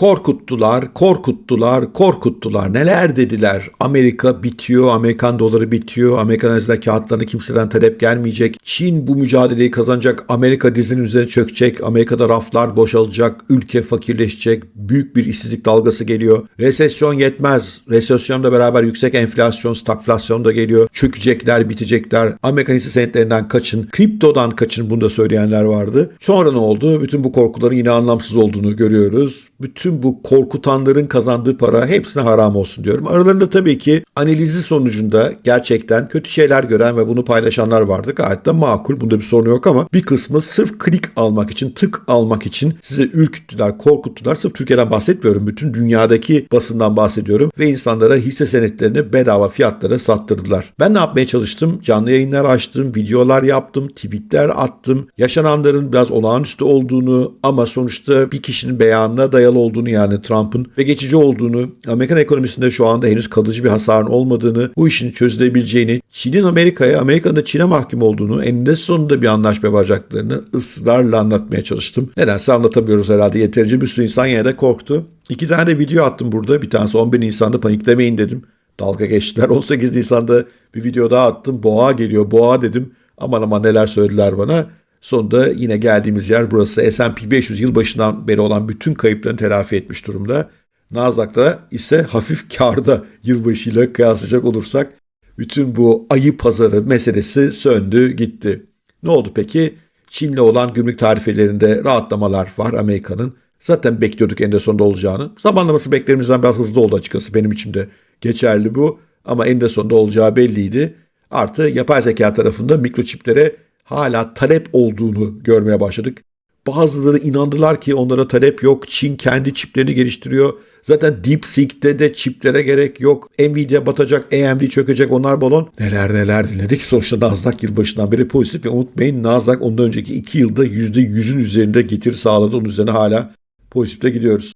Korkuttular, korkuttular, korkuttular. Neler dediler? Amerika bitiyor, Amerikan doları bitiyor, Amerikan hazine kağıtlarına kimseden talep gelmeyecek. Çin bu mücadeleyi kazanacak, Amerika dizinin üzerine çökecek, Amerika'da raflar boşalacak, ülke fakirleşecek, büyük bir işsizlik dalgası geliyor. Resesyon yetmez. Resesyonla beraber yüksek enflasyon, stagflasyon da geliyor. Çökecekler, bitecekler. Amerikan hisse senetlerinden kaçın, kriptodan kaçın bunu da söyleyenler vardı. Sonra ne oldu? Bütün bu korkuların yine anlamsız olduğunu görüyoruz. Bütün bu korkutanların kazandığı para hepsine haram olsun diyorum. Aralarında tabii ki analizi sonucunda gerçekten kötü şeyler gören ve bunu paylaşanlar vardı. Gayet de makul. Bunda bir sorun yok ama bir kısmı sırf klik almak için, tık almak için size ürküttüler, korkuttular. Sırf Türkiye'den bahsetmiyorum. Bütün dünyadaki basından bahsediyorum ve insanlara hisse senetlerini bedava fiyatlara sattırdılar. Ben ne yapmaya çalıştım? Canlı yayınlar açtım, videolar yaptım, tweetler attım. Yaşananların biraz olağanüstü olduğunu ama sonuçta bir kişinin beyanına dayalı olduğunu yani Trump'ın ve geçici olduğunu, Amerikan ekonomisinde şu anda henüz kalıcı bir hasarın olmadığını, bu işin çözülebileceğini, Çin'in Amerika'ya, Amerika'nın da Çin'e mahkum olduğunu, eninde sonunda bir anlaşma yapacaklarını ısrarla anlatmaya çalıştım. Nedense anlatamıyoruz herhalde. Yeterince bir sürü insan yine de korktu. İki tane de video attım burada. Bir tanesi 11 Nisan'da paniklemeyin dedim. Dalga geçtiler. 18 Nisan'da bir video daha attım. Boğa geliyor, boğa dedim. Aman aman neler söylediler bana. Sonunda yine geldiğimiz yer burası. S&P 500 yılbaşından beri olan bütün kayıplarını telafi etmiş durumda. Nasdaq'ta ise hafif karda yılbaşıyla kıyaslayacak olursak bütün bu ayı pazarı meselesi söndü gitti. Ne oldu peki? Çin'le olan gümrük tarifelerinde rahatlamalar var Amerika'nın. Zaten bekliyorduk en de sonunda olacağını. Zamanlaması beklerimizden biraz hızlı oldu açıkçası benim için de geçerli bu. Ama en de sonunda olacağı belliydi. Artı yapay zeka tarafında mikroçiplere hala talep olduğunu görmeye başladık. Bazıları inandılar ki onlara talep yok. Çin kendi çiplerini geliştiriyor. Zaten DeepSeek'te de çiplere gerek yok. Nvidia batacak, AMD çökecek onlar balon. Neler neler dinledik. Sonuçta Nasdaq yılbaşından beri pozitif. Ve unutmayın Nasdaq ondan önceki 2 yılda %100'ün üzerinde getiri sağladı. Onun üzerine hala pozitifte gidiyoruz.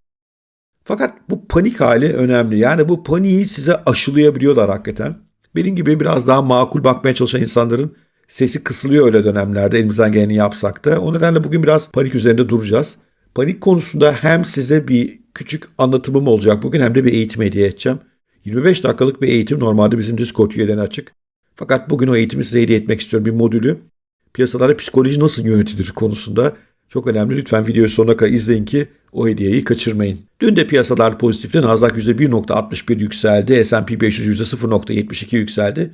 Fakat bu panik hali önemli. Yani bu paniği size aşılayabiliyorlar hakikaten. Benim gibi biraz daha makul bakmaya çalışan insanların sesi kısılıyor öyle dönemlerde elimizden geleni yapsak da. O nedenle bugün biraz panik üzerinde duracağız. Panik konusunda hem size bir küçük anlatımım olacak bugün hem de bir eğitim hediye edeceğim. 25 dakikalık bir eğitim normalde bizim Discord üyelerine açık. Fakat bugün o eğitimi size hediye etmek istiyorum bir modülü. Piyasalarda psikoloji nasıl yönetilir konusunda çok önemli. Lütfen videoyu sonuna kadar izleyin ki o hediyeyi kaçırmayın. Dün de piyasalar pozitifti. Nasdaq %1.61 yükseldi. S&P 500 %0.72 yükseldi.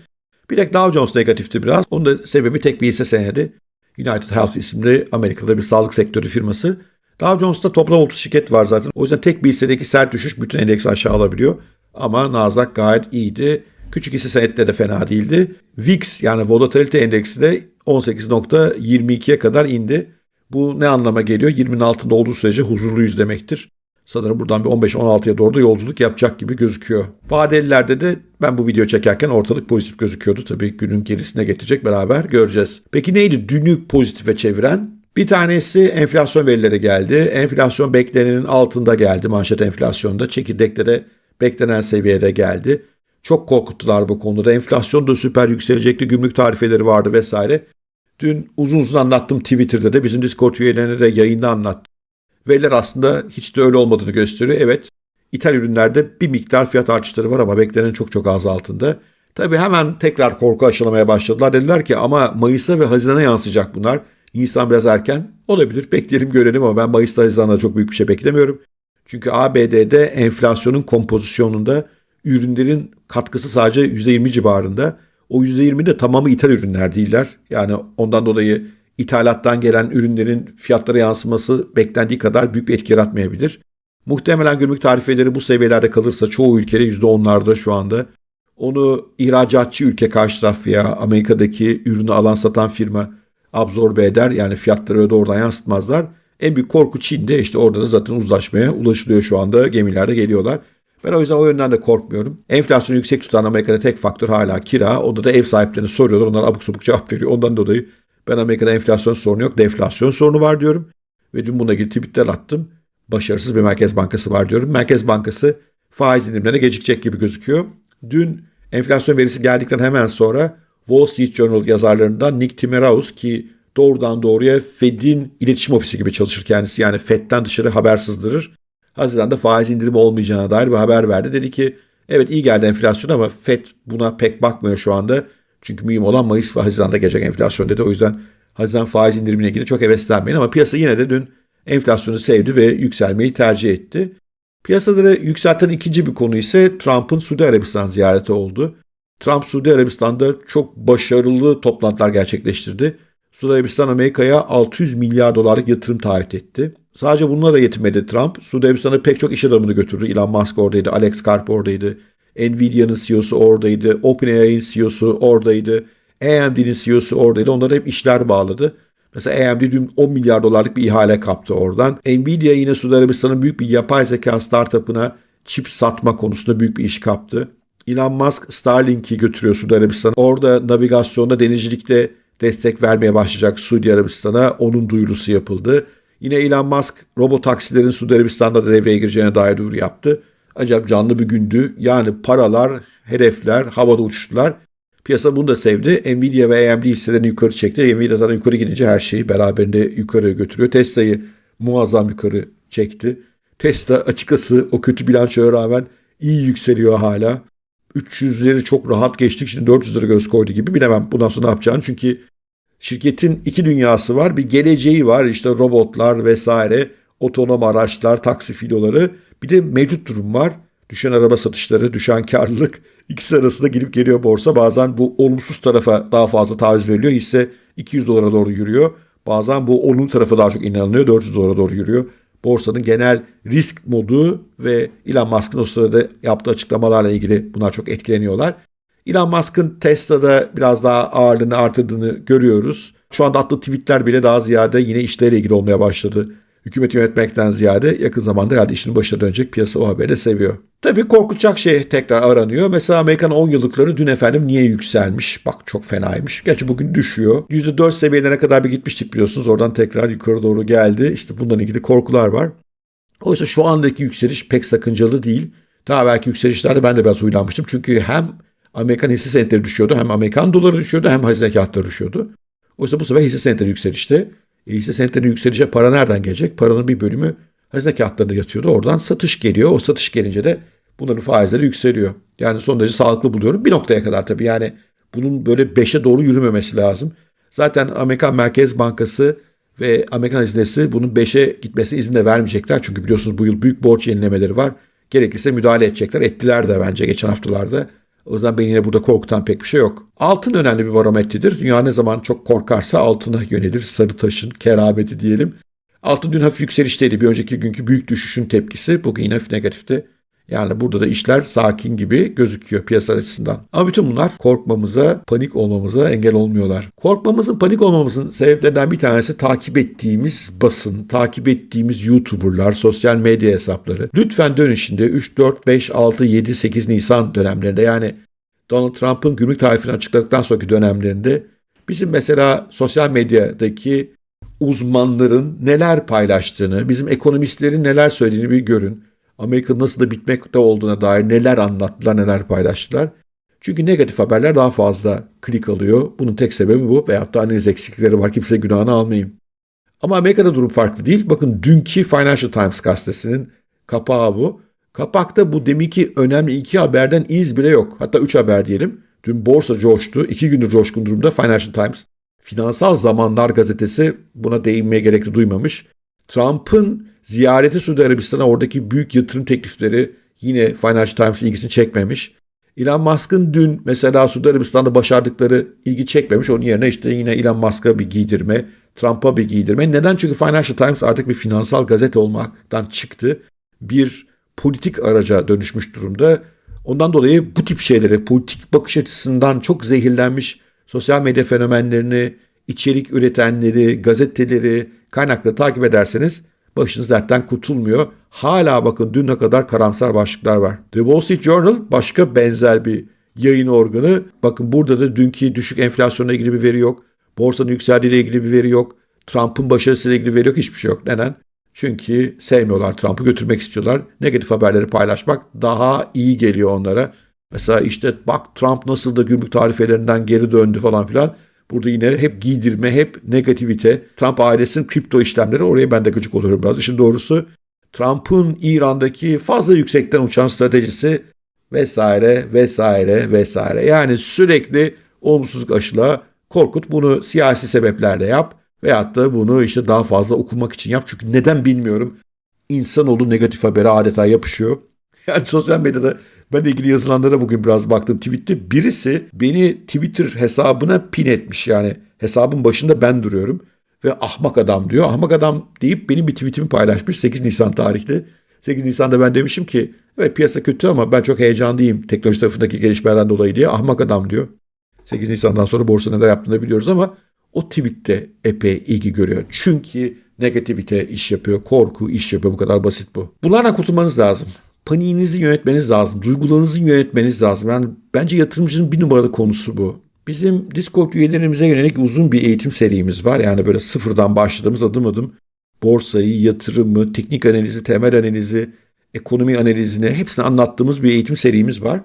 Bir tek Dow Jones negatifti biraz. Onun da sebebi tek bir hisse senedi. United Health isimli Amerika'da bir sağlık sektörü firması. Dow Jones'ta toplam 30 şirket var zaten. O yüzden tek bir hissedeki sert düşüş bütün endeksi aşağı alabiliyor. Ama Nasdaq gayet iyiydi. Küçük hisse senetleri de fena değildi. VIX yani volatility endeksi de 18.22'ye kadar indi. Bu ne anlama geliyor? 20'nin altında olduğu sürece huzurluyuz demektir. Sanırım buradan bir 15-16'ya doğru da yolculuk yapacak gibi gözüküyor. Vadelilerde de ben bu video çekerken ortalık pozitif gözüküyordu. Tabii günün gerisine getirecek beraber göreceğiz. Peki neydi dünü pozitife çeviren? Bir tanesi enflasyon verileri geldi. Enflasyon beklenenin altında geldi manşet enflasyonda. Çekirdekte de beklenen seviyede geldi. Çok korkuttular bu konuda. Enflasyon da süper yükselecekti. Gümrük tarifeleri vardı vesaire. Dün uzun uzun anlattım Twitter'da da bizim Discord üyelerine de yayında anlattım. Veriler aslında hiç de öyle olmadığını gösteriyor. Evet ithal ürünlerde bir miktar fiyat artışları var ama beklenenin çok çok az altında. Tabii hemen tekrar korku aşılamaya başladılar. Dediler ki ama Mayıs'a ve Haziran'a yansıyacak bunlar. Nisan biraz erken olabilir. Bekleyelim görelim ama ben Mayıs'ta Haziran'da çok büyük bir şey beklemiyorum. Çünkü ABD'de enflasyonun kompozisyonunda ürünlerin katkısı sadece %20 civarında. O %20 de tamamı ithal ürünler değiller. Yani ondan dolayı ithalattan gelen ürünlerin fiyatlara yansıması beklendiği kadar büyük bir etki yaratmayabilir. Muhtemelen gümrük tarifeleri bu seviyelerde kalırsa çoğu ülkede %10'larda şu anda. Onu ihracatçı ülke karşı tarafıya Amerika'daki ürünü alan satan firma absorbe eder. Yani fiyatları öyle oradan yansıtmazlar. En büyük korku Çin'de işte orada da zaten uzlaşmaya ulaşılıyor şu anda. Gemilerde geliyorlar. Ben o yüzden o yönden de korkmuyorum. Enflasyonu yüksek tutan Amerika'da tek faktör hala kira. Onda da ev sahiplerine soruyorlar. Onlar abuk sabuk cevap veriyor. Ondan dolayı ben Amerika'da enflasyon sorunu yok. Deflasyon sorunu var diyorum. Ve dün buna ilgili tweetler attım. Başarısız bir merkez bankası var diyorum. Merkez bankası faiz indirimlerine gecikecek gibi gözüküyor. Dün enflasyon verisi geldikten hemen sonra Wall Street Journal yazarlarından Nick Timiraos ki doğrudan doğruya Fed'in iletişim ofisi gibi çalışır kendisi. Yani Fed'den dışarı haber sızdırır. Haziran'da faiz indirimi olmayacağına dair bir haber verdi. Dedi ki evet iyi geldi enflasyon ama FED buna pek bakmıyor şu anda. Çünkü mühim olan Mayıs ve Haziran'da gelecek enflasyon dedi. O yüzden Haziran faiz indirimine ilgili çok heveslenmeyin ama piyasa yine de dün enflasyonu sevdi ve yükselmeyi tercih etti. Piyasaları yükselten ikinci bir konu ise Trump'ın Suudi Arabistan ziyareti oldu. Trump Suudi Arabistan'da çok başarılı toplantılar gerçekleştirdi. Suudi Arabistan Amerika'ya 600 milyar dolarlık yatırım taahhüt etti. Sadece bununla da yetinmedi Trump. Suudi Arabistan'a pek çok iş adamını götürdü. Elon Musk oradaydı, Alex Karp oradaydı. Nvidia'nın CEO'su oradaydı, OpenAI'nin CEO'su oradaydı, AMD'nin CEO'su oradaydı. Onlara hep işler bağladı. Mesela AMD dün 10 milyar dolarlık bir ihale kaptı oradan. Nvidia yine Suudi Arabistan'ın büyük bir yapay zeka startup'ına çip satma konusunda büyük bir iş kaptı. Elon Musk Starlink'i götürüyor Suudi Arabistan'a. Orada navigasyonda, denizcilikte destek vermeye başlayacak Suudi Arabistan'a. Onun duyurusu yapıldı. Yine Elon Musk robot taksilerin Suudi Arabistan'da da devreye gireceğine dair duyuru yaptı. Acayip canlı bir gündü. Yani paralar, hedefler, havada uçuştular. Piyasa bunu da sevdi. Nvidia ve AMD hisselerini yukarı çekti. Nvidia zaten yukarı gidince her şeyi beraberinde yukarı götürüyor. Tesla'yı muazzam yukarı çekti. Tesla açıkçası o kötü bilançoya rağmen iyi yükseliyor hala. 300'leri çok rahat geçtik. Şimdi 400'lere göz koydu gibi. Bilemem bundan sonra ne yapacağını. Çünkü şirketin iki dünyası var. Bir geleceği var. İşte robotlar vesaire, otonom araçlar, taksi filoları. Bir de mevcut durum var. Düşen araba satışları, düşen karlılık. İkisi arasında gelip geliyor borsa. Bazen bu olumsuz tarafa daha fazla taviz veriliyor. Hisse 200 dolara doğru yürüyor. Bazen bu olumlu tarafa daha çok inanılıyor. 400 dolara doğru yürüyor. Borsanın genel risk modu ve Elon Musk'ın o sırada yaptığı açıklamalarla ilgili bunlar çok etkileniyorlar. Elon Musk'ın Tesla'da biraz daha ağırlığını artırdığını görüyoruz. Şu anda attığı tweetler bile daha ziyade yine işleriyle ilgili olmaya başladı. Hükümeti yönetmekten ziyade yakın zamanda herhalde işinin başına dönecek piyasa o haberi seviyor. Tabii korkutacak şey tekrar aranıyor. Mesela Amerikan 10 yıllıkları dün efendim niye yükselmiş? Bak çok fenaymış. Gerçi bugün düşüyor. %4 seviyelerine kadar bir gitmiştik biliyorsunuz. Oradan tekrar yukarı doğru geldi. İşte bundan ilgili korkular var. Oysa şu andaki yükseliş pek sakıncalı değil. Daha belki yükselişlerde ben de biraz huylanmıştım. Çünkü hem Amerikan hisse senetleri düşüyordu hem Amerikan doları düşüyordu hem hazine kağıtları düşüyordu. Oysa bu sefer hisse senetleri yükselişte. E, hisse senetleri yükselişe para nereden gelecek? Paranın bir bölümü hazine kağıtlarında yatıyordu. Oradan satış geliyor. O satış gelince de bunların faizleri yükseliyor. Yani son derece sağlıklı buluyorum. Bir noktaya kadar tabii yani bunun böyle 5'e doğru yürümemesi lazım. Zaten Amerikan Merkez Bankası ve Amerikan hazinesi bunun 5'e gitmesine izin de vermeyecekler. Çünkü biliyorsunuz bu yıl büyük borç yenilemeleri var. Gerekirse müdahale edecekler. Ettiler de bence geçen haftalarda. O yüzden beni yine burada korkutan pek bir şey yok. Altın önemli bir barometredir. Dünya ne zaman çok korkarsa altına yönelir. Sarı taşın kerameti diyelim. Altın dün hafif yükselişteydi. Bir önceki günkü büyük düşüşün tepkisi. Bugün yine hafif negatifte. Yani burada da işler sakin gibi gözüküyor piyasa açısından. Ama bütün bunlar korkmamıza, panik olmamıza engel olmuyorlar. Korkmamızın, panik olmamızın sebeplerinden bir tanesi takip ettiğimiz basın, takip ettiğimiz YouTuber'lar, sosyal medya hesapları. Lütfen dönüşünde 3, 4, 5, 6, 7, 8 Nisan dönemlerinde yani Donald Trump'ın gümrük tarifini açıkladıktan sonraki dönemlerinde bizim mesela sosyal medyadaki uzmanların neler paylaştığını, bizim ekonomistlerin neler söylediğini bir görün. Amerika nasıl da bitmekte olduğuna dair neler anlattılar, neler paylaştılar. Çünkü negatif haberler daha fazla klik alıyor. Bunun tek sebebi bu. Veyahut da analiz eksiklikleri var. Kimse günahını almayayım. Ama Amerika'da durum farklı değil. Bakın dünkü Financial Times gazetesinin kapağı bu. Kapakta bu deminki önemli iki haberden iz bile yok. Hatta üç haber diyelim. Dün borsa coştu. İki gündür coşkun durumda Financial Times. Finansal Zamanlar gazetesi buna değinmeye gerekli duymamış. Trump'ın ziyareti Suudi Arabistan'a oradaki büyük yatırım teklifleri yine Financial Times'ın ilgisini çekmemiş. Elon Musk'ın dün mesela Suudi Arabistan'da başardıkları ilgi çekmemiş. Onun yerine işte yine Elon Musk'a bir giydirme, Trump'a bir giydirme. Neden? Çünkü Financial Times artık bir finansal gazete olmaktan çıktı. Bir politik araca dönüşmüş durumda. Ondan dolayı bu tip şeylere politik bakış açısından çok zehirlenmiş sosyal medya fenomenlerini, içerik üretenleri, gazeteleri, kaynakları takip ederseniz başınız dertten kurtulmuyor. Hala bakın dün ne kadar karamsar başlıklar var. The Wall Street Journal başka benzer bir yayın organı. Bakın burada da dünkü düşük enflasyonla ilgili bir veri yok. Borsanın yükseldiğiyle ilgili bir veri yok. Trump'ın başarısıyla ilgili bir veri yok. Hiçbir şey yok. Neden? Çünkü sevmiyorlar Trump'ı götürmek istiyorlar. Negatif haberleri paylaşmak daha iyi geliyor onlara. Mesela işte bak Trump nasıl da gümrük tarifelerinden geri döndü falan filan. Burada yine hep giydirme, hep negativite. Trump ailesinin kripto işlemleri oraya ben de gıcık oluyorum biraz. İşin doğrusu Trump'ın İran'daki fazla yüksekten uçan stratejisi vesaire vesaire vesaire. Yani sürekli olumsuzluk aşıla korkut bunu siyasi sebeplerle yap veyahut da bunu işte daha fazla okumak için yap. Çünkü neden bilmiyorum. İnsanoğlu negatif habere adeta yapışıyor. Yani sosyal medyada ben de ilgili yazılanlara bugün biraz baktım tweette. Birisi beni Twitter hesabına pin etmiş yani hesabın başında ben duruyorum. Ve ahmak adam diyor. Ahmak adam deyip benim bir tweetimi paylaşmış 8 Nisan tarihli. 8 Nisan'da ben demişim ki evet piyasa kötü ama ben çok heyecanlıyım teknoloji tarafındaki gelişmelerden dolayı diye. Ahmak adam diyor. 8 Nisan'dan sonra borsa neler yaptığını biliyoruz ama o tweette epey ilgi görüyor. Çünkü negativite iş yapıyor, korku iş yapıyor. Bu kadar basit bu. Bunlardan kurtulmanız lazım. Paniğinizi yönetmeniz lazım. Duygularınızı yönetmeniz lazım. Yani bence yatırımcının bir numaralı konusu bu. Bizim Discord üyelerimize yönelik uzun bir eğitim serimiz var. Yani böyle sıfırdan başladığımız adım adım borsayı, yatırımı, teknik analizi, temel analizi, ekonomi analizini hepsini anlattığımız bir eğitim serimiz var.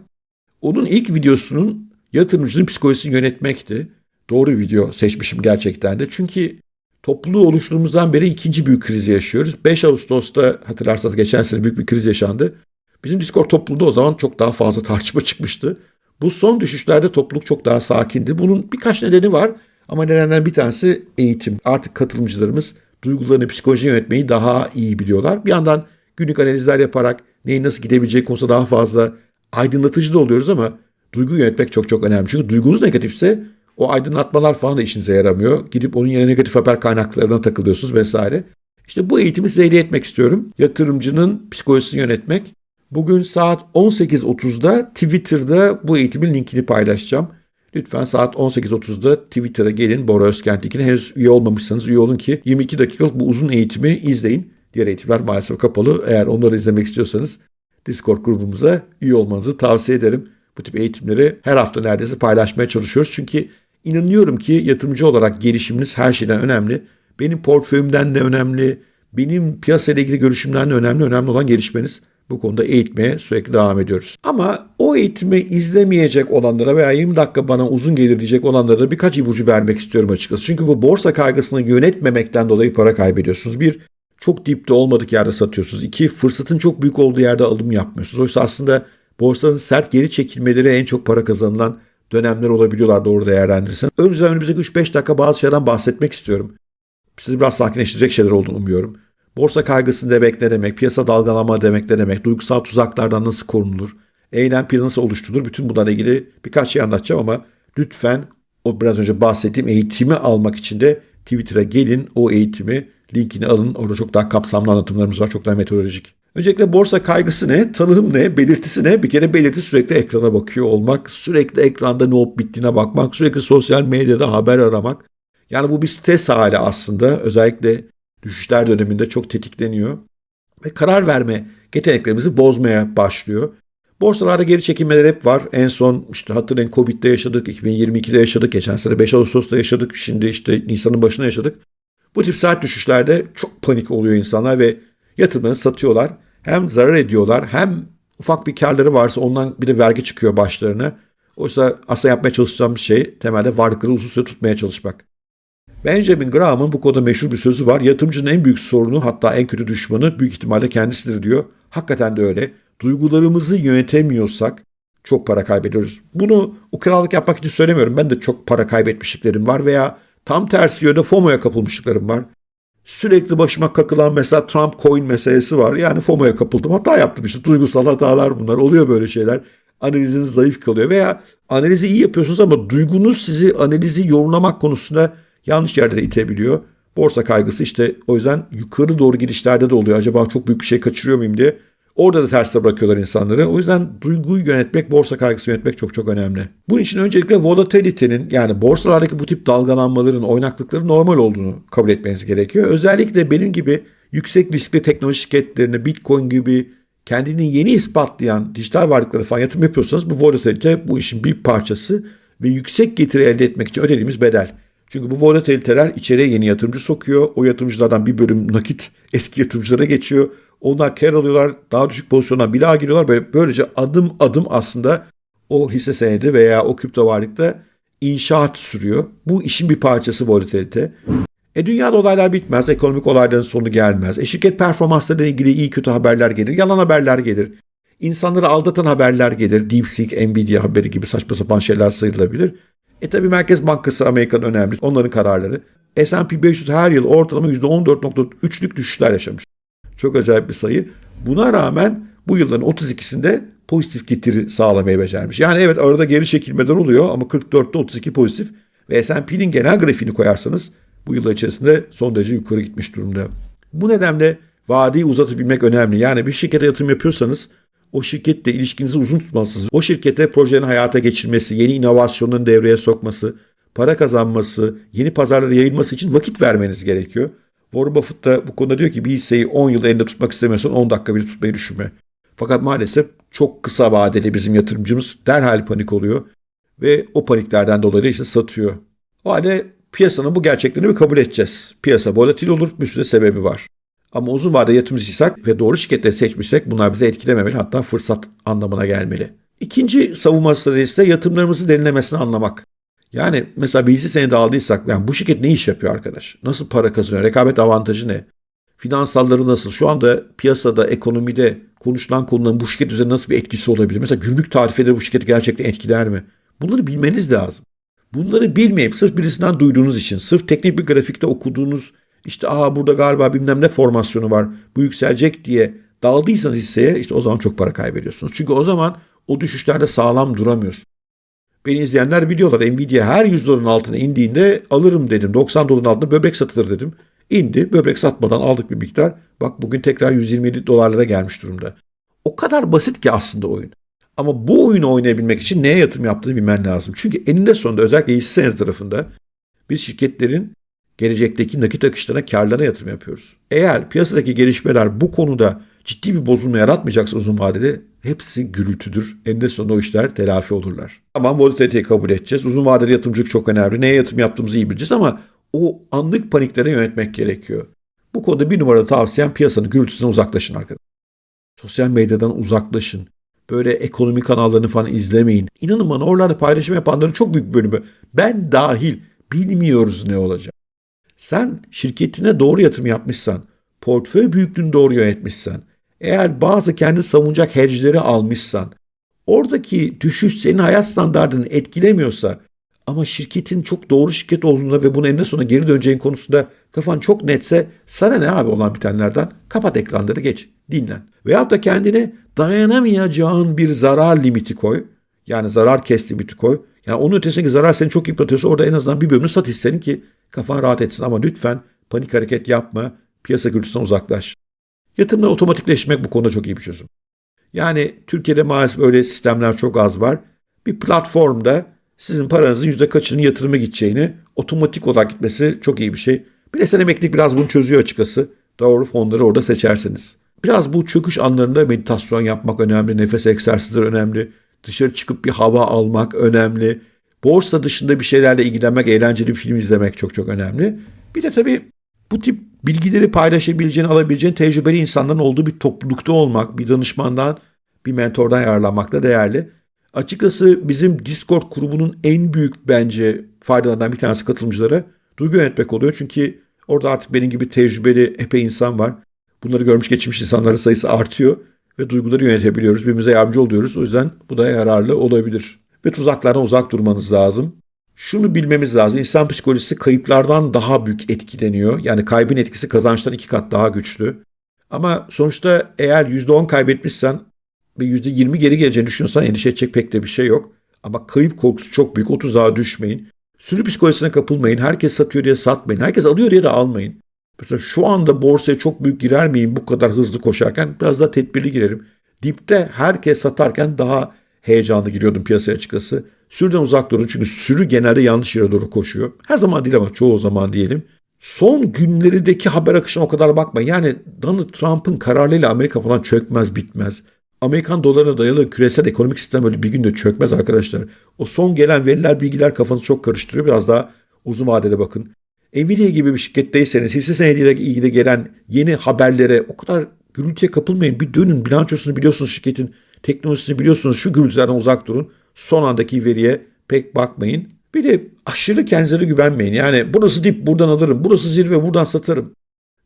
Onun ilk videosunun yatırımcının psikolojisini yönetmekti. Doğru video seçmişim gerçekten de. Çünkü topluluğu oluşturduğumuzdan beri ikinci büyük krizi yaşıyoruz. 5 Ağustos'ta hatırlarsanız geçen sene büyük bir kriz yaşandı. Bizim Discord topluluğunda o zaman çok daha fazla tartışma çıkmıştı. Bu son düşüşlerde topluluk çok daha sakindi. Bunun birkaç nedeni var ama nedenlerden bir tanesi eğitim. Artık katılımcılarımız duygularını, psikoloji yönetmeyi daha iyi biliyorlar. Bir yandan günlük analizler yaparak neyin nasıl gidebileceği konusunda daha fazla aydınlatıcı da oluyoruz ama duygu yönetmek çok çok önemli. Çünkü duygunuz negatifse o aydınlatmalar falan da işinize yaramıyor. Gidip onun yerine negatif haber kaynaklarına takılıyorsunuz vesaire. İşte bu eğitimi size hediye etmek istiyorum. Yatırımcının psikolojisini yönetmek. Bugün saat 18.30'da Twitter'da bu eğitimin linkini paylaşacağım. Lütfen saat 18.30'da Twitter'a gelin Bora Özkent linkine. Henüz üye olmamışsanız üye olun ki 22 dakikalık bu uzun eğitimi izleyin. Diğer eğitimler maalesef kapalı. Eğer onları izlemek istiyorsanız Discord grubumuza üye olmanızı tavsiye ederim. Bu tip eğitimleri her hafta neredeyse paylaşmaya çalışıyoruz. Çünkü inanıyorum ki yatırımcı olarak gelişiminiz her şeyden önemli. Benim portföyümden de önemli, benim piyasayla ilgili görüşümden de önemli. Önemli olan gelişmeniz. Bu konuda eğitmeye sürekli devam ediyoruz. Ama o eğitimi izlemeyecek olanlara veya 20 dakika bana uzun gelir diyecek olanlara birkaç ipucu vermek istiyorum açıkçası. Çünkü bu borsa kaygısını yönetmemekten dolayı para kaybediyorsunuz. Bir, çok dipte olmadık yerde satıyorsunuz. İki, fırsatın çok büyük olduğu yerde alım yapmıyorsunuz. Oysa aslında borsanın sert geri çekilmeleri en çok para kazanılan dönemler olabiliyorlar doğru değerlendirirsen. Yüzden önümüzdeki 3-5 dakika bazı şeylerden bahsetmek istiyorum. Sizi biraz sakinleştirecek şeyler olduğunu umuyorum. Borsa kaygısı demek ne demek, piyasa dalgalanma demek ne demek, duygusal tuzaklardan nasıl korunulur, eylem planı nasıl oluşturulur, bütün bunlarla ilgili birkaç şey anlatacağım ama lütfen o biraz önce bahsettiğim eğitimi almak için de Twitter'a gelin, o eğitimi linkini alın. Orada çok daha kapsamlı anlatımlarımız var, çok daha metodolojik. Öncelikle borsa kaygısı ne, tanım ne, belirtisi ne? Bir kere belirti sürekli ekrana bakıyor olmak, sürekli ekranda ne olup bittiğine bakmak, sürekli sosyal medyada haber aramak. Yani bu bir stres hali aslında. Özellikle düşüşler döneminde çok tetikleniyor ve karar verme yeteneklerimizi bozmaya başlıyor. Borsalarda geri çekilmeler hep var. En son işte hatırlayın Covid'de yaşadık, 2022'de yaşadık, geçen sene 5 Ağustos'ta yaşadık, şimdi işte Nisan'ın başına yaşadık. Bu tip sert düşüşlerde çok panik oluyor insanlar ve yatırımını satıyorlar. Hem zarar ediyorlar hem ufak bir karları varsa ondan bir de vergi çıkıyor başlarına. Oysa aslında yapmaya çalışacağımız şey temelde varlıkları uzun süre tutmaya çalışmak. Benjamin Graham'ın bu konuda meşhur bir sözü var. Yatırımcının en büyük sorunu hatta en kötü düşmanı büyük ihtimalle kendisidir diyor. Hakikaten de öyle. Duygularımızı yönetemiyorsak çok para kaybediyoruz. Bunu ukalalık yapmak için söylemiyorum. Ben de çok para kaybetmişliklerim var veya tam tersi yönde FOMO'ya kapılmışlıklarım var. Sürekli başıma kakılan mesela Trump coin meselesi var. Yani FOMO'ya kapıldım. Hata yaptım işte. Duygusal hatalar bunlar. Oluyor böyle şeyler. Analiziniz zayıf kalıyor veya analizi iyi yapıyorsunuz ama duygunuz sizi analizi yorumlamak konusunda yanlış yerde de itebiliyor. Borsa kaygısı işte o yüzden yukarı doğru gidişlerde de oluyor. Acaba çok büyük bir şey kaçırıyor muyum diye. Orada da terste bırakıyorlar insanları. O yüzden duyguyu yönetmek, borsa kaygısı yönetmek çok çok önemli. Bunun için öncelikle volatility'nin yani borsalardaki bu tip dalgalanmaların, oynaklıkların normal olduğunu kabul etmeniz gerekiyor. Özellikle benim gibi yüksek riskli teknoloji şirketlerine, Bitcoin gibi kendini yeni ispatlayan dijital varlıklara falan yatırım yapıyorsanız bu volatilite bu işin bir parçası ve yüksek getiri elde etmek için ödediğimiz bedel. Çünkü bu volatiliteler içeriye yeni yatırımcı sokuyor. O yatırımcılardan bir bölüm nakit eski yatırımcılara geçiyor. Onlar kar alıyorlar. Daha düşük pozisyona bir daha giriyorlar. Böyle, böylece adım adım aslında o hisse senedi veya o kripto varlıkta inşaat sürüyor. Bu işin bir parçası volatilite. E dünyada olaylar bitmez, ekonomik olayların sonu gelmez. E şirket performanslarıyla ilgili iyi kötü haberler gelir, yalan haberler gelir. İnsanları aldatan haberler gelir. DeepSeek, Nvidia haberi gibi saçma sapan şeyler sayılabilir. E tabi Merkez Bankası Amerika'nın önemli. Onların kararları. S&P 500 her yıl ortalama %14.3'lük düşüşler yaşamış. Çok acayip bir sayı. Buna rağmen bu yılların 32'sinde pozitif getiri sağlamayı becermiş. Yani evet arada geri çekilmeler oluyor ama 44'te 32 pozitif. Ve S&P'nin genel grafiğini koyarsanız bu yıllar içerisinde son derece yukarı gitmiş durumda. Bu nedenle vadeyi uzatabilmek önemli. Yani bir şirkete yatırım yapıyorsanız o şirketle ilişkinizi uzun tutmalısınız. O şirkete projelerin hayata geçirmesi, yeni inovasyonların devreye sokması, para kazanması, yeni pazarlara yayılması için vakit vermeniz gerekiyor. Warren Buffett da bu konuda diyor ki bir hisseyi 10 yıl elinde tutmak istemiyorsan 10 dakika bile tutmayı düşünme. Fakat maalesef çok kısa vadeli bizim yatırımcımız derhal panik oluyor ve o paniklerden dolayı işte satıyor. O halde piyasanın bu gerçeklerini bir kabul edeceğiz. Piyasa volatil olur, bir sürü sebebi var. Ama uzun vadede yatırımcıysak ve doğru şirketleri seçmişsek bunlar bize etkilememeli hatta fırsat anlamına gelmeli. İkinci savunma stratejisi de yatırımlarımızı derinlemesine anlamak. Yani mesela hisse senedi aldıysak yani bu şirket ne iş yapıyor arkadaş? Nasıl para kazanıyor? Rekabet avantajı ne? Finansalları nasıl? Şu anda piyasada, ekonomide konuşulan konuların bu şirket üzerinde nasıl bir etkisi olabilir? Mesela gümrük tarifeleri bu şirketi gerçekten etkiler mi? Bunları bilmeniz lazım. Bunları bilmeyip sırf birisinden duyduğunuz için, sırf teknik bir grafikte okuduğunuz işte aha burada galiba bilmem ne formasyonu var bu yükselecek diye daldıysanız hisseye işte o zaman çok para kaybediyorsunuz. Çünkü o zaman o düşüşlerde sağlam duramıyorsunuz. Beni izleyenler biliyorlar Nvidia her 100 doların altına indiğinde alırım dedim. 90 doların altında böbrek satılır dedim. İndi böbrek satmadan aldık bir miktar. Bak bugün tekrar 127 dolarlara gelmiş durumda. O kadar basit ki aslında oyun. Ama bu oyunu oynayabilmek için neye yatırım yaptığını bilmen lazım. Çünkü eninde sonunda özellikle hisse senedi tarafında biz şirketlerin gelecekteki nakit akışlarına, karlarına yatırım yapıyoruz. Eğer piyasadaki gelişmeler bu konuda ciddi bir bozulma yaratmayacaksa uzun vadede hepsi gürültüdür. Eninde sonunda o işler telafi olurlar. Tamam volatiliteyi kabul edeceğiz. Uzun vadeli yatırımcılık çok önemli. Neye yatırım yaptığımızı iyi bileceğiz ama o anlık paniklere yönetmek gerekiyor. Bu konuda bir numaralı tavsiyem piyasanın gürültüsünden uzaklaşın arkadaşlar. Sosyal medyadan uzaklaşın. Böyle ekonomi kanallarını falan izlemeyin. İnanın bana oralarda paylaşım yapanların çok büyük bölümü ben dahil bilmiyoruz ne olacak. Sen şirketine doğru yatırım yapmışsan, portföy büyüklüğünü doğru yönetmişsen, eğer bazı kendi savunacak hedge'leri almışsan, oradaki düşüş senin hayat standartını etkilemiyorsa ama şirketin çok doğru şirket olduğunda ve bunu eninde sonunda geri döneceğin konusunda kafan çok netse sana ne abi olan bitenlerden kapat ekranları geç, dinlen. Veyahut da kendine dayanamayacağın bir zarar limiti koy. Yani zarar kes limiti koy. Yani onun ötesindeki zarar seni çok yıpratıyorsa orada en azından bir bölümünü sat hissenin ki kafan rahat etsin. Ama lütfen panik hareket yapma, piyasa gürültüsünden uzaklaş. Yatırımları otomatikleştirmek bu konuda çok iyi bir çözüm. Yani Türkiye'de maalesef öyle sistemler çok az var. Bir platformda sizin paranızın yüzde kaçının yatırıma gideceğini otomatik olarak gitmesi çok iyi bir şey. Bireysel emeklilik biraz bunu çözüyor açıkçası. Doğru fonları orada seçerseniz. Biraz bu çöküş anlarında meditasyon yapmak önemli, nefes egzersizleri önemli, dışarı çıkıp bir hava almak önemli. Borsa dışında bir şeylerle ilgilenmek, eğlenceli bir film izlemek çok çok önemli. Bir de tabii bu tip bilgileri paylaşabileceğin, alabileceğin tecrübeli insanların olduğu bir toplulukta olmak, bir danışmandan, bir mentordan yararlanmak da değerli. Açıkçası bizim Discord grubunun en büyük bence faydalarından bir tanesi katılımcılara duygu yönetmek oluyor. Çünkü orada artık benim gibi tecrübeli epey insan var. Bunları görmüş geçmiş insanların sayısı artıyor ve duyguları yönetebiliyoruz. Birbirimize yardımcı oluyoruz. O yüzden bu da yararlı olabilir. Ve tuzaklardan uzak durmanız lazım. Şunu bilmemiz lazım. İnsan psikolojisi kayıplardan daha büyük etkileniyor. Yani kaybın etkisi kazançtan iki kat daha güçlü. Ama sonuçta eğer %10 kaybetmişsen ve %20 geri geleceğini düşünüyorsan endişe edecek pek de bir şey yok. Ama kayıp korkusu çok büyük. O tuzağa düşmeyin. Sürü psikolojisine kapılmayın. Herkes satıyor diye satmayın. Herkes alıyor diye de almayın. Mesela şu anda borsaya çok büyük girer miyim bu kadar hızlı koşarken? Biraz daha tedbirli girerim. Dipte herkes satarken daha heyecanlı giriyordum piyasaya açıkçası. Sürüden uzak durun çünkü sürü genelde yanlış yere doğru koşuyor. Her zaman değil ama çoğu zaman diyelim. Son günlerindeki haber akışına o kadar bakmayın. Yani Donald Trump'ın kararıyla Amerika falan çökmez bitmez. Amerikan dolarına dayalı küresel ekonomik sistem öyle bir günde çökmez arkadaşlar. O son gelen veriler, bilgiler kafanızı çok karıştırıyor. Biraz daha uzun vadede bakın. Nvidia gibi bir şirketteyseniz hisse senediyle ilgili gelen yeni haberlere o kadar gürültüye kapılmayın. Bir dönün bilançosunu biliyorsunuz şirketin teknolojisini biliyorsunuz şu gürültülerden uzak durun. Son andaki veriye pek bakmayın. Bir de aşırı kendinize güvenmeyin. Yani burası dip buradan alırım, burası zirve buradan satarım.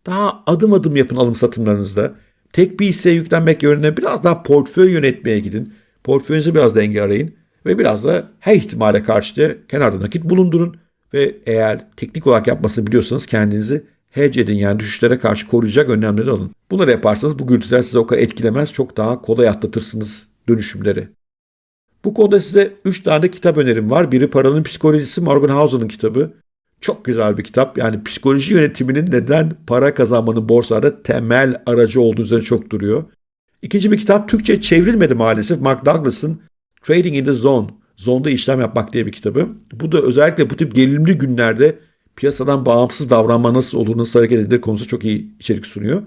Daha adım adım yapın alım satımlarınızda. Tek bir hisseye yüklenmek yerine biraz daha portföy yönetmeye gidin. Portföyünüze biraz denge arayın. Ve biraz da her ihtimale karşı da kenarda nakit bulundurun. Ve eğer teknik olarak yapmasını biliyorsanız kendinizi hedge edin yani düşüşlere karşı koruyacak önlemleri alın. Bunları yaparsanız bu gürültüler size o kadar etkilemez. Çok daha kolay atlatırsınız dönüşümleri. Bu konuda size 3 tane kitap önerim var. Biri Paranın Psikolojisi Morgan Housel'ın kitabı. Çok güzel bir kitap. Yani psikoloji yönetiminin neden para kazanmanın borsada temel aracı olduğu üzerine çok duruyor. İkinci bir kitap Türkçe çevrilmedi maalesef. Mark Douglas'ın Trading in the Zone, Zonda işlem yapmak diye bir kitabı. Bu da özellikle bu tip gerilimli günlerde piyasadan bağımsız davranma nasıl olur, nasıl hareket edilir konusu çok iyi içerik sunuyor.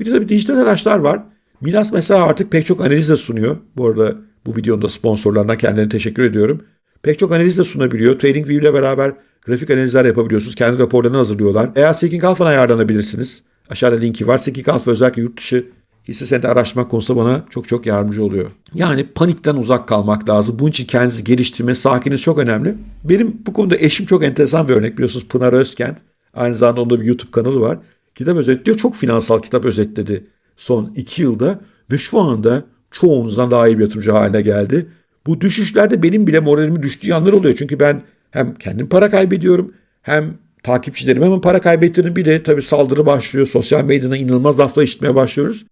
Bir de tabii dijital araçlar var. Milas mesela artık pek çok analiz de sunuyor. Bu arada bu videonun da sponsorlarına kendilerine teşekkür ediyorum. Pek çok analiz de sunabiliyor. TradingView ile beraber grafik analizler yapabiliyorsunuz. Kendi raporlarını hazırlıyorlar. Eğer Seeking Alpha'na ayarlanabilirsiniz. Aşağıda linki var. Seeking Alpha özellikle yurt dışı hisse senedi araştırma konusunda bana çok çok yardımcı oluyor. Yani panikten uzak kalmak lazım. Bunun için kendinizi geliştirme, sakinliğiniz çok önemli. Benim bu konuda eşim çok enteresan bir örnek biliyorsunuz Pınar Özkent. Aynı zamanda onda bir YouTube kanalı var. Kitap özetliyor. Çok finansal kitap özetledi son iki yılda. Ve şu anda çoğunuzdan daha iyi bir yatırımcı haline geldi. Bu düşüşlerde benim bile moralimi düştüğü anlar oluyor. Çünkü ben hem kendim para kaybediyorum hem takipçilerim hemen para kaybettiğini bir de tabii saldırı başlıyor. Sosyal medyada inanılmaz laflar işitmeye başlıyoruz.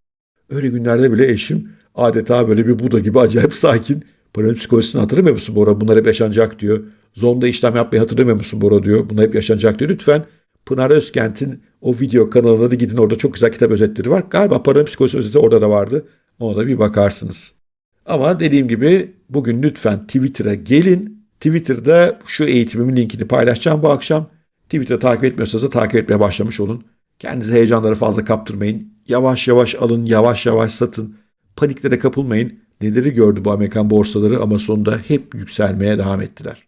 Öyle günlerde bile eşim adeta böyle bir Buda gibi acayip sakin. Paranın psikolojisini hatırlamıyor musun Bora? Bunlar hep yaşanacak diyor. Zonda işlem yapmayı hatırlamıyor musun Bora diyor. Bunlar hep yaşanacak diyor. Lütfen Pınar Özkent'in o video kanalına da gidin orada çok güzel kitap özetleri var. Galiba paranın psikolojisi özeti orada da vardı. Ona da bir bakarsınız. Ama dediğim gibi bugün lütfen Twitter'a gelin. Twitter'da şu eğitimimin linkini paylaşacağım bu akşam. Twitter'ı takip etmiyorsanız da takip etmeye başlamış olun. Kendinizi heyecanlara fazla kaptırmayın. Yavaş yavaş alın, yavaş yavaş satın. Paniklere kapılmayın. Neleri gördü bu Amerikan borsaları ama sonunda hep yükselmeye devam ettiler.